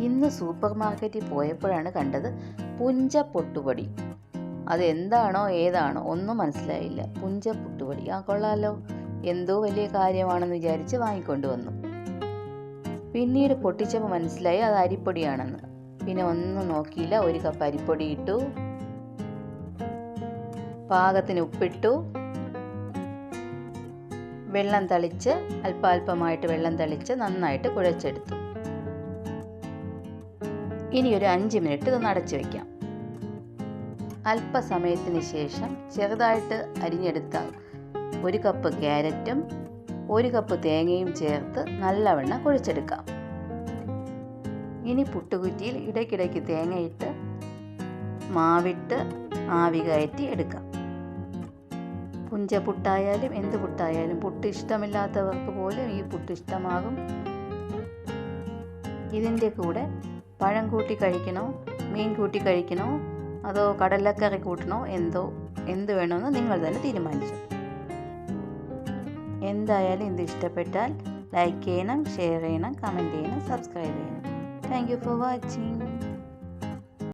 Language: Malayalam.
ഇന്ന് സൂപ്പർ മാർക്കറ്റിൽ പോയപ്പോഴാണ് കണ്ടത് പുഞ്ച പൊട്ടുപൊടി അതെന്താണോ ഏതാണോ ഒന്നും മനസ്സിലായില്ല. പുഞ്ച പൊട്ടുപൊടി ആ കൊള്ളാലോ. എന്തോ വലിയ കാര്യമാണെന്ന് വിചാരിച്ച് വാങ്ങിക്കൊണ്ട് വന്നു. പിന്നീട് പൊട്ടിച്ചപ്പോൾ മനസ്സിലായി അത് അരിപ്പൊടിയാണെന്ന്. പിന്നെ ഒന്നും നോക്കിയില്ല. ഒരു കപ്പ് അരിപ്പൊടി ഇട്ടു. പാകത്തിന് ഉപ്പിട്ടു. വെള്ളം തളിച്ച് അല്പാൽപമായിട്ട് വെള്ളം തളിച്ച് നന്നായിട്ട് കുഴച്ചെടുത്തു. ഇനി ഒരു അഞ്ച് മിനിറ്റ് ഇതൊന്ന് അടച്ചു വയ്ക്കാം അല്പസമയത്തിന് ശേഷം ചെറുതായിട്ട് അരിഞ്ഞെടുത്ത ഒരു കപ്പ് ക്യാരറ്റും ഒരു കപ്പ് തേങ്ങയും ചേർത്ത് നല്ലവണ്ണം കുഴിച്ചെടുക്കാം. ഇനി പുട്ടുകുറ്റിയിൽ ഇടയ്ക്കിടയ്ക്ക് തേങ്ങയിട്ട് മാവിട്ട് ആവി കയറ്റി എടുക്കാം. പുഞ്ച പുട്ടായാലും എന്ത് പുട്ടായാലും പുട്ട് ഇഷ്ടമില്ലാത്തവർക്ക് പോലും ഈ പുട്ട് ഇഷ്ടമാകും. ഇതിന്റെ കൂടെ പഴം കൂട്ടി കഴിക്കണോ? മീൻ കൂട്ടി കഴിക്കണോ? അതോ കടലക്കറി കൂട്ടണോ? എന്തോ എന്ത് വേണമെന്ന് നിങ്ങൾ തന്നെ തീരുമാനിച്ചു. എന്തായാലും ഇത് ഇഷ്ടപ്പെട്ടാൽ ലൈക്ക് ചെയ്യണം ഷെയർ ചെയ്യണം കമന്റ് ചെയ്യണം സബ്സ്ക്രൈബ് ചെയ്യണം. Thank you for watching.